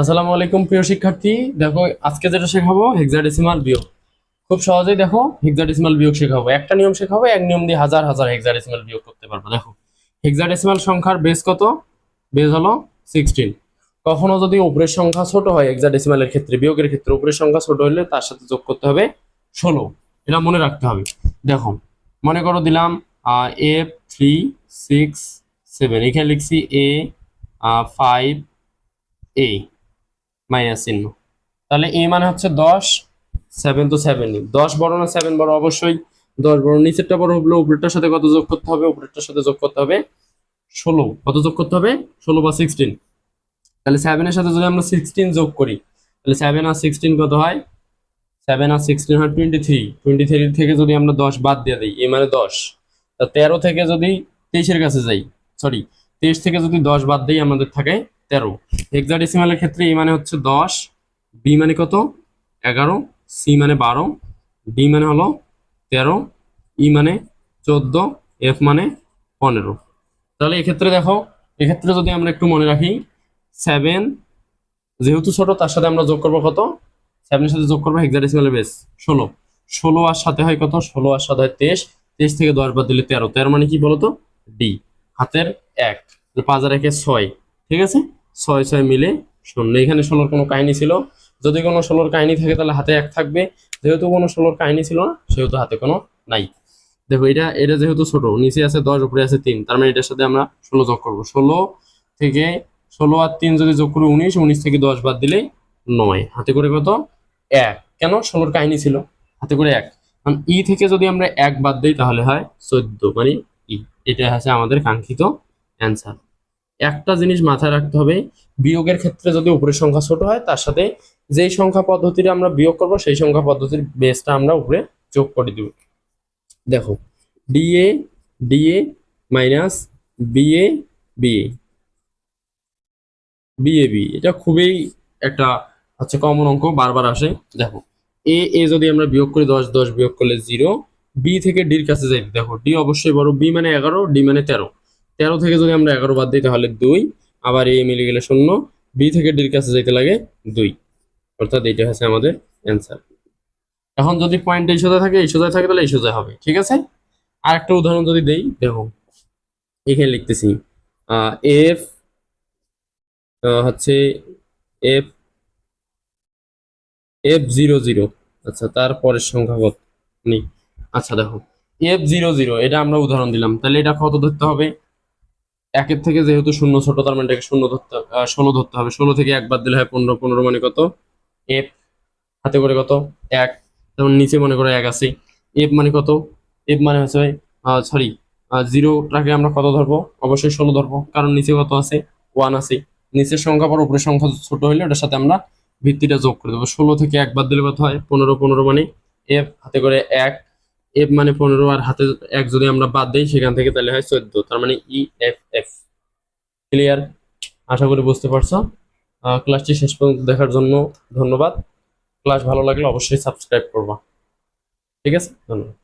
আসসালামু আলাইকুম, প্রিয় শিক্ষার্থী। দেখো, আজকে যেটা শেখাবো হেক্সাডেসিমাল বিয়োগ। খুব সহজেই দেখো হেক্সাডেসিমাল বিয়োগ শেখাবো। একটা নিয়ম শেখাবো, এক নিয়ম দিয়ে হাজার হাজার হেক্সাডেসিমাল বিয়োগ করতে পারব। দেখো হেক্সাডেসিমাল সংখ্যার বেস কত? বেস হলো সিক্সটিন কখনো যদি উপরের সংখ্যা ছোট হয় হেক্সাডেসিমালের ক্ষেত্রে, বিয়োগের ক্ষেত্রে উপরের সংখ্যা ছোট হলে তার সাথে যোগ করতে হবে ষোলো। এটা মনে রাখতে হবে। দেখো, মনে করো দিলাম এফ থ্রি সিক্স সেভেন এখানে লিখছি এ ফাইভ এ মাইনাস চিহ্ন। তাহলে এ মানে হচ্ছে দশ সেভেন তো সেভেন দশ বড় না সেভেন বড়? অবশ্যই দশ বড়। নিচেরটা বড় হলো উপরেরটার সাথে কত যোগ করতে হবে? উপরেরটার সাথে যোগ করতে হবে ষোলো। কত যোগ করতে হবে? ষোলো বা সিক্সটিন তাহলে সেভেনের সাথে যদি আমরা সিক্সটিন যোগ করি, তাহলে সেভেন আর সিক্সটিন কত হয়? সেভেন আর সিক্সটিন হয় টোয়েন্টি থ্রি টোয়েন্টি থ্রি থেকে যদি আমরা দশ বাদ দিয়ে দিই, এ মানে দশ। তা তেরো থেকে যদি তেইশের কাছে যাই সরি তেইশ থেকে যদি দশ বাদ দিই, আমাদের থাকে তেরো। হেক্সাডেসিমালের ক্ষেত্রে এ মানে হচ্ছে দশ বি মানে কত? এগারো সি মানে বারো ডি মানে হলো তেরো ই মানে চোদ্দ এফ মানে পনেরো। তাহলে এক্ষেত্রে দেখো, এক্ষেত্রে যদি আমরা একটু মনে রাখি সেভেন যেহেতু ছোট, তার সাথে আমরা যোগ করব কত? সেভেনের সাথে যোগ করব হেক্সাডেসিমালের বেস ষোলো। ষোলো আর সাথে হয় কত? ষোলো আর সাথে হয় তেইশ। তেইশ থেকে দশ বাদ দিলে তেরো। তেরো মানে কি বলতো? ডি হাতের এক। পাঁচ আর একে ছয়। ঠিক আছে? ছয় ছয় মিলে শূন্য। এখানে ষোলোর কোনো কাহিনী ছিল? যদি কোনো ষোলোর কাহিনী থাকে তাহলে হাতে এক থাকবে। যেহেতু কোনো ষোলোর কাহিনী ছিল না, সেহেতু হাতে কোনো নাই। দেখো, এটা এটা যেহেতু ছোট, নিচে আছে দশ, উপরে আছে তিন, তার মানে এটার সাথে আমরা ষোলো যোগ করব। ষোলো থেকে ষোলো আর তিন যদি যোগ করি উনিশ উনিশ থেকে দশ বাদ দিলে নয়। হাতে করে কত? এক। কেন? ষোলোর কাহিনী ছিল। হাতে করে এক। কারণ ই থেকে যদি আমরা এক বাদ দিই তাহলে হয় চোদ্দ। মানে ই, এটা হচ্ছে আমাদের কাঙ্ক্ষিত অ্যান্সার। একটা জিনিস মাথায় রাখতে হবে, বিয়োগের ক্ষেত্রে যদি উপরের সংখ্যা ছোট হয়, তার সাথে যেই সংখ্যা পদ্ধতিটা আমরা বিয়োগ করব, সেই সংখ্যা পদ্ধতির বেসটা আমরা উপরে যোগ করে দিব। দেখো DA DA minus BA BA BA B এটা খুবই একটা হচ্ছে কমন অঙ্ক, বারবার আসে। দেখো এ এ যদি আমরা বিয়োগ করি দশ দশ বিয়োগ করলে জিরো বি থেকে ডির কাছে যাই। দেখো ডি অবশ্যই বড় বি মানে এগারো ডি মানে তেরো। তেরো থেকে যদি আমরা এগারো বাদ দিই, তাহলে দুই। আবার এ মিলে গেলে শূন্য। বি থেকে ডির কাছে যেতে লাগে দুই। অর্থাৎ এইটা হচ্ছে আমাদের অ্যান্সার এখন যদি পয়েন্ট এই সোজা থাকে, এই সোজা থাকে, তাহলে এই সোজা হবে। ঠিক আছে? আর একটা উদাহরণ যদি দেই, দেখো, এখানে লিখতেছি এফ হচ্ছে এফ এফ জিরো জিরো আচ্ছা তারপরের সংখ্যা কত? নেই। আচ্ছা দেখো এফ জিরো জিরো এটা আমরা উদাহরণ দিলাম। তাহলে এটা কত ধরতে হবে? একের থেকে যেহেতু শূন্য ছোট, তার মানে শূন্য ধরতে ষোলো ধরতে হবে। ষোলো থেকে এক বাদ দিলে হয় পনেরো। পনেরো মানে কত? এফ। হাতে করে কত? এক। যেমন নিচে মনে করে এক আছে। এফ মানে কত? এফ মানে হচ্ছে সরি জিরোটাকে আমরা কত ধরবো? অবশ্যই ষোলো ধরবো। কারণ নিচে কত আছে? ওয়ান আছে। নিচের সংখ্যা পর উপরের সংখ্যা ছোট হলে ওটার সাথে আমরা ভিত্তিটা যোগ করে দেবো। ষোলো থেকে এক বাদ দিলে কত হয়? পনেরো। পনেরো মানে এফ। হাতে করে এক। এফ মানে পনেরো আর হাতে এক যদি আমরা বাদ দিই, সেখান থেকে তাহলে হয় চোদ্দ। তার মানে ই এফ এফ ক্লিয়ার আশা করি বুঝতে পারছ। ক্লাসটি শেষ পর্যন্ত দেখার জন্য ধন্যবাদ। ক্লাস ভালো লাগলে অবশ্যই সাবস্ক্রাইব করবা। ঠিক আছে? ধন্যবাদ।